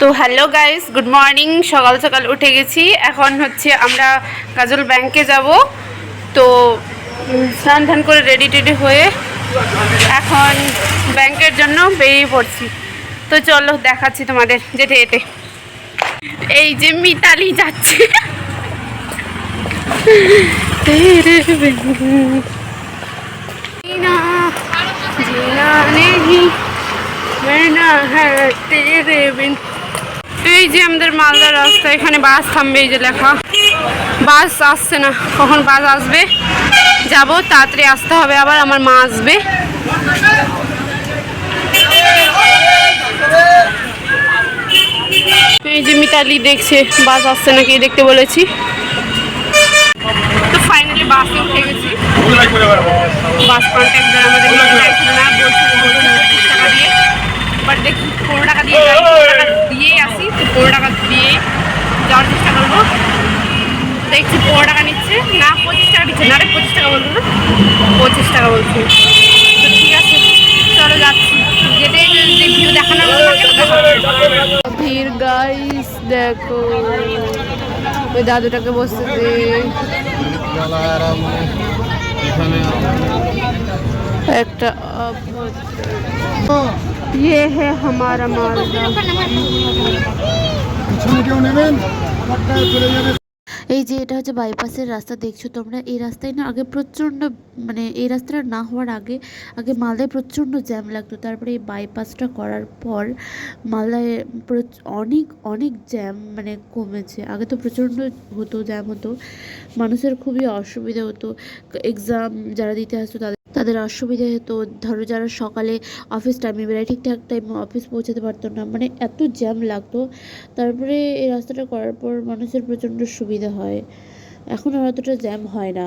তো hello guys, good morning. সকাল সকাল উঠে গেছি। এখন হচ্ছে আমরা কাজল ব্যাংকে যাব। তো স্নান ধান করে রেডি টেডি হয়ে এখন ব্যাংকের জন্য বেরিয়ে পড়ছি। তো চলো দেখাচ্ছি তোমাদের যেতে যেতে এই যে মিতালি যাচ্ছে। তেরে বিন। এই যে আমাদের মালদা রাস্তা এখানে বাস থামবে এই যে লেখা। বাস আসছে না কখন বাস আসবে? যাব তাড়াতাড়ি আসতে হবে আবার আমার মা আসবে। এই যে মিতালি দেখছে বাস আসছে নাকি দেখতে বলেছি। তো ফাইনালি বাসে উঠে গেছি। বাস কন্ট্যাক্টার আমাদের না টাকা দিয়ে বাট দেখি পনেরো টাকা দিয়ে দিয়েই আসি তো পনেরো টাকা দিয়ে যাওয়ার চেষ্টা করব। দেখছি পনেরো টাকা নিচ্ছে। না পঁচিশ টাকা দিচ্ছে না রে পঁচিশ টাকা বলব না পঁচিশ টাকা বলছি। তো ঠিক আছে চলো যাচ্ছি। যেতে যে ভিউ দেখানো ভিড় গাইস দেখো। ওই দাদুটাকে বসতে দে। একটা ये है हमारा मालदा পিছনে কেউ নেবেন আমারটা চলে যাবে এই যে এটা হচ্ছে বাইপাসের রাস্তা দেখছো তোমরা এই রাস্তায় না আগে প্রচণ্ড মানে এই রাস্তাটা না হওয়ার আগে আগে মালদায় প্রচণ্ড জ্যাম লাগতো তারপরে এই বাইপাসটা করার পর মালদায় প্রচ- অনেক অনেক জ্যাম মানে কমেছে আগে তো প্রচণ্ড হতো জ্যাম হতো মানুষের খুবই অসুবিধা হতো এক্সাম যারা দিতে আসতো তাদের তাদের অসুবিধা হতো ধরো যারা সকালে অফিস টাইমে বেরোয় ঠিকঠাক টাইমে অফিস পৌঁছাতে পারতো না। মানে এত জ্যাম লাগতো। তারপরে এই রাস্তাটা করার পর মানুষের প্রচণ্ড সুবিধা হয়। এখন আর অতটা জ্যাম হয় না।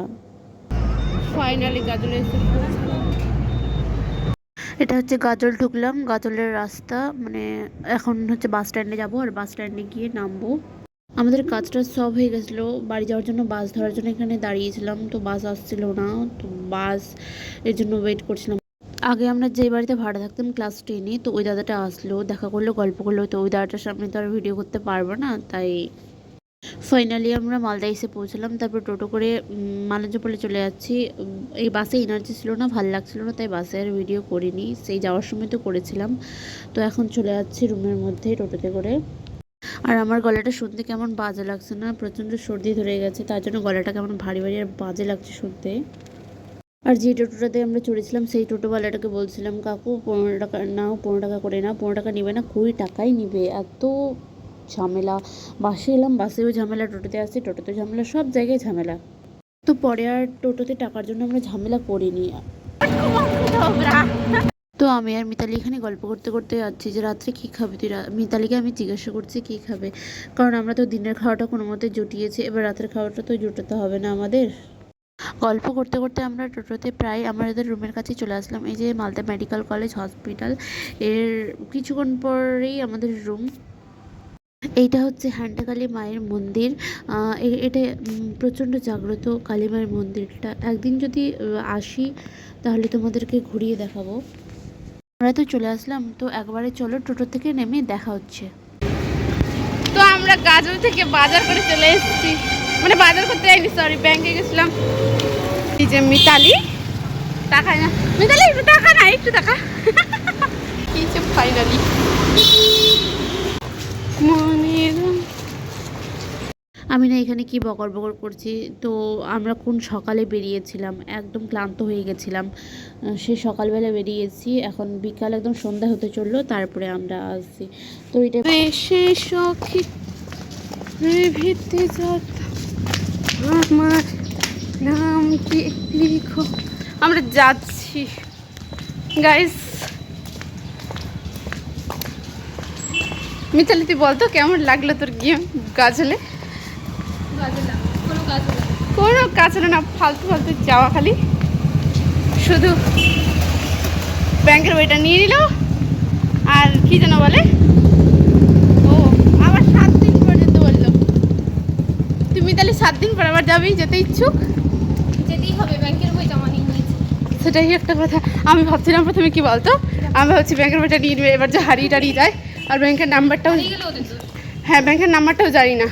ফাইনালি গাজলে এটা হচ্ছে গাজল ঢুকলাম। গাজলের রাস্তা মানে এখন হচ্ছে বাস স্ট্যান্ডে যাব। আর বাস স্ট্যান্ডে গিয়ে নামবো। আমাদের কাজটা সব হয়ে গেছিল। বাড়ি যাওয়ার জন্য বাস ধরার জন্য এখানে দাঁড়িয়েছিলাম। তো বাস আসছিল না। তো বাসের জন্য ওয়েট করছিলাম। আগে আমরা যে বাড়িতে ভাড়া থাকতাম ক্লাস টেনে তো ওই দাদাটা আসলো। দেখা করল, গল্প করল। তো ওই দাদাটার সামনে তো আর ভিডিও করতে পারব না। তাই ফাইনালি আমরা মালদা এসে পৌঁছলাম। তারপর টোটো করে মালাঞ্জপলে চলে যাচ্ছি। এই বাসে এনার্জি ছিল না, ভালো লাগছিল না। তাই বাসে আর ভিডিও করিনি। সেই যাওয়ার সময় তো করেছিলাম। তো এখন চলে যাচ্ছি রুমের মধ্যে টোটোতে করে। আর আমার গলাটা শুনতে কেমন বাজে লাগছে না, প্রচণ্ড সর্দি ধরে গেছে, তার জন্য গলাটা কেমন ভারী ভারী আর বাজে লাগছে শুনতে আর যে টোটোটাতে আমরা চড়েছিলাম, সেই টোটোওয়ালাটাকে বলছিলাম, কাকু, পনেরো টাকা নাও, পনেরো টাকা করে নাও, পনেরো টাকা নিবে না, কুড়ি টাকাই নিবে। এত ঝামেলা। বাসে এলাম, বাসেও ঝামেলা, টোটোতে আসছি টোটোতে ঝামেলা, সব জায়গায় ঝামেলা। তো পরে আর টোটোতে টাকার জন্য আমরা ঝামেলা করিনি। তো আমি আর মিতালি এখানে গল্প করতে করতে যাচ্ছি যে রাত্রে কী খাবে? তুই মিতালিকে আমি জিজ্ঞাসা করছি কী খাবে? কারণ আমরা তো দিনের খাওয়াটা কোনো মতে জুটিয়েছি, এবার রাতের খাওয়াটা তো জুটাতে হবে না আমাদের। গল্প করতে করতে আমরা টোটোতে প্রায় আমাদের রুমের কাছে চলে আসলাম, এই যে মালদা মেডিকেল কলেজ হসপিটাল। এর কিছুক্ষণ পরেই আমাদের রুম। এইটা হচ্ছে হ্যান্ডাকালী মায়ের মন্দির। এটা প্রচণ্ড জাগ্রত কালী মায়ের মন্দিরটা একদিন যদি আসি, তাহলে তোমাদেরকে ঘুরিয়ে দেখাবো। আমরা তো চলে আসলাম, তো একবারে চলো টোটো থেকে নেমে দেখা হচ্ছে। তো আমরা গাজল থেকে বাজার করে চলে এসেছি। মানে বাজার করতে যাইনি সরি ব্যাংকে গেছিলাম। এই যে মিতালি। টাকা না মিতালি, একটু টাকা না, একটু টাকা। কি যে ফাইনালি মনের আমি না এখানে কি বকর বকর করছি? তো আমরা কোন সকালে বেরিয়েছিলাম? একদম ক্লান্ত হয়ে গেছিলাম। সে সকালবেলা বেরিয়েছি। এখন বিকাল একদম সন্ধ্যা হতে চলল, তারপরে আমরা আসছি। তো এটা বেশি সখী আমার নাম কি লিখো? আমরা যাচ্ছি। গাইস মিতালি বলতো কেমন লাগল তোর গিয়ে গাছলে? কোনো কাজ না। ফালতু ফালতু যাওয়া খালি। শুধু ব্যাংকের বইটা নিয়ে নিল। আর কি যেন বলে? ও আবার সাত দিন পর্যন্ত বলল তুমি তাহলে সাত দিন পর আবার যাবি যেতে ইচ্ছুক? যেতেই হবে ব্যাংকের বই জমা নিয়ে নিয়েছি। সেটাই একটা কথা। আমি ভাবছিলাম প্রথমে কি বলতো? আমি ভাবছি ব্যাংকের বইটা নিয়ে নেবে এবার যে হারিয়ে টারিয়ে যায়। আর ব্যাংকের নাম্বারটাও হ্যাঁ ব্যাংকের নাম্বারটাও জানি না।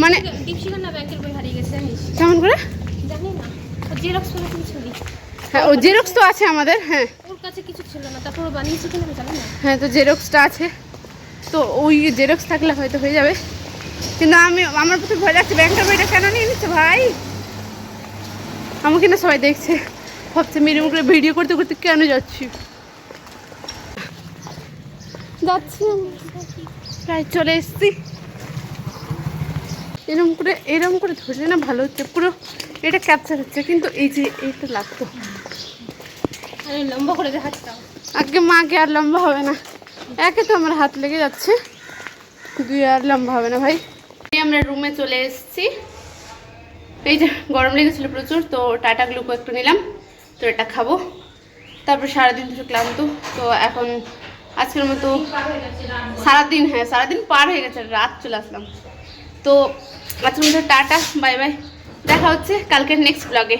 মানে দীপশিকার না ব্যাংকের বই হারিয়ে গেছে জানিস? কেমন করে? জানি না। ও জেরক্স করে কিছু ছবি। হ্যাঁ ও জেরক্স তো আছে আমাদের হ্যাঁ। ওর কাছে কিছু ছিল না তারপর ও বানিয়েছে কিনা না। হ্যাঁ তো জেরক্সটা আছে। তো ওই জেরক্স থাকলে হয়তো হয়ে যাবে। কিন্তু আমি আমার প্রতি ভয় লাগছে ব্যাংকের বইটা কেন নিয়ে নিচ্ছে ভাই? আমাকে না সবাই দেখছে। ভাবছে মেরে মুখে ভিডিও করতে করতে কেন যাচ্ছি? যাচ্ছি। প্রায় চলে এসছি। এরকম করে এরকম করে ধরলে না ভালো হচ্ছে। পুরো এটা ক্যাপচার হচ্ছে। কিন্তু এই যে এইটা লাগতো। আরে লম্বা করে দেখাচ্ছিলাম আগে মাকে আর লম্বা হবে না। একে তো আমার হাত লেগে যাচ্ছে। দুই আর লম্বা হবে না ভাই। এই আমরা রুমে চলে এসেছি। এই যে গরম লেগেছিলো প্রচুর তো টাটা গ্লুকো একটু নিলাম। তো এটা খাব। তারপর সারাদিন ধরে ক্লান্ত। তো এখন আজকের মতো সারাদিন হ্যাঁ সারাদিন পার হয়ে গেছে। রাত চলে আসলাম। তো আচ্ছা মধ্যে টাটা বাই বাই। দেখা হচ্ছে কালকের নেক্সট ব্লগে